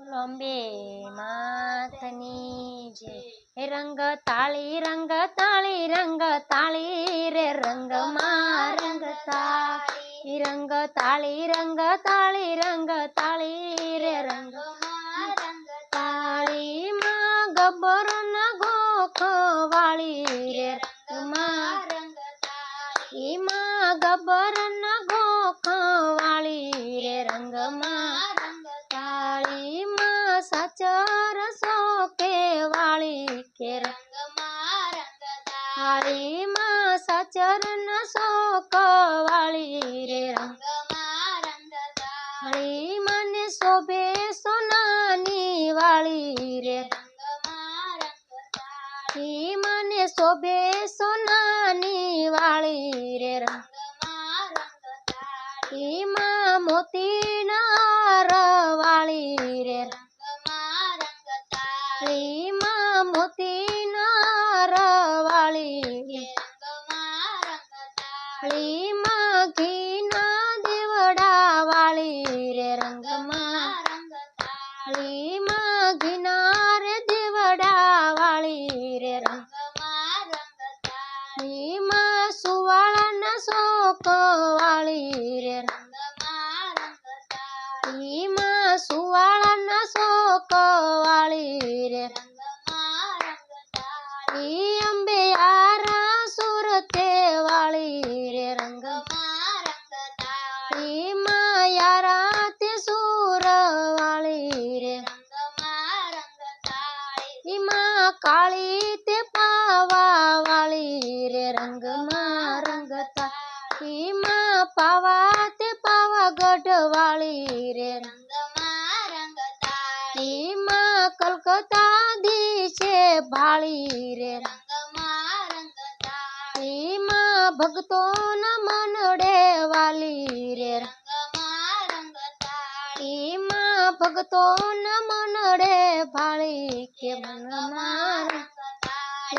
લોંબે માથની જે હે રંગ તાળી રંગ તાળી રંગ તાળી રે રંગમાં રંગ તાળી રંગ તાળી રંગ તાળી રંગ તાળી રે રંગ તાળીમાં ગબ્બરના ગોખ વાળી રે રંગમાં એમાં ગબ્બરના ગોખ વાળી રે રંગમાં તાળીમાં વાળી કે તાળીમાં માં ન શોક વાળી રે રંગ તાળી મને શોભે સોનાની વાળી રે ઈ મને શોભે સોનાની વાળી રે રંગમારી માં મોતી મોતીના વાળી રે એમાં મોતીના વાળી એમાં ના દેવડા વાળી રે રંગમાં. એમાં ઘીના રે દેવડા વાળી રે શોક વાળી રે એમાં સુવાળાના શોક વાળી રે ઈ અંબે આરા સુરતે વાળી રે રંગ એમાં યારા તે સુર વાળી રે એમાં કાળી તે પાવા વાળી રે રંગમાં રંગતા માં પાવા તે પાવાગઢ વાળી રે એમાં કલકત્તા દીશે ભાળી રે એમાં ભક્તો ના મનડે વાલી રે એમાં ભક્તો ના મનડે ભાળી કે મનમાં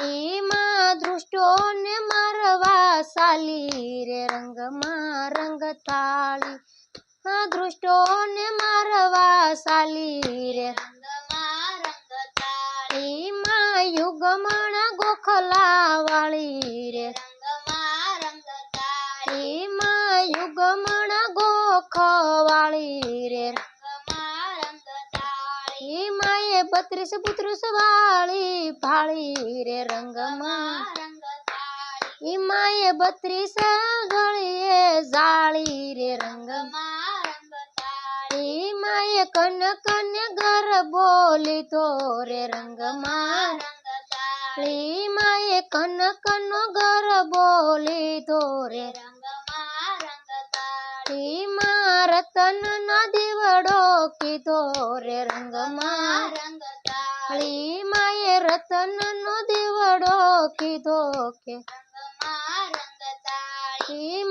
એમાં દૃષ્ટો ને મારવા સાલી રે રંગમાં રંગ તાળી આ દૃષ્ટો ને મારવા સાલી રે એમાં યુગમણ ગોખલા વાળી રે એમાં યુગમણ ગોખ વાળી રે બત્રીસ પુત્રુસ વાળી ભાળી રે રંગમાં. ઈમાએ બત્રીસ ગળીએ જાળી રે રંગમાં. ઈમાએ એ કન કન ગર બોલી તો રે રંગમાં. ઈમાએ એ કન કન ગર બોલી તો રે એમાં રતન ના દીવડો કીધો રે રંગમાં. રતન નો દીવડો કીધો કે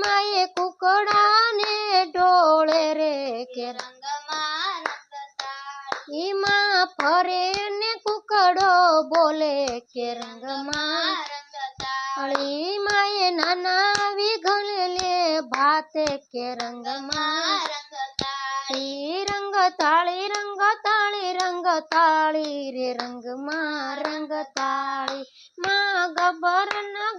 માએ એ કુકડા ને ઢોળે રે કે એમાં ફરે ને કુકડો બોલે કે રંગમાં માએ નાના વિઘન લે ભાતે કે રંગમાં રંગ તાળી રંગ તાળી રંગ તાળી રે રંગમાં રંગ તાળી માં ગબર ના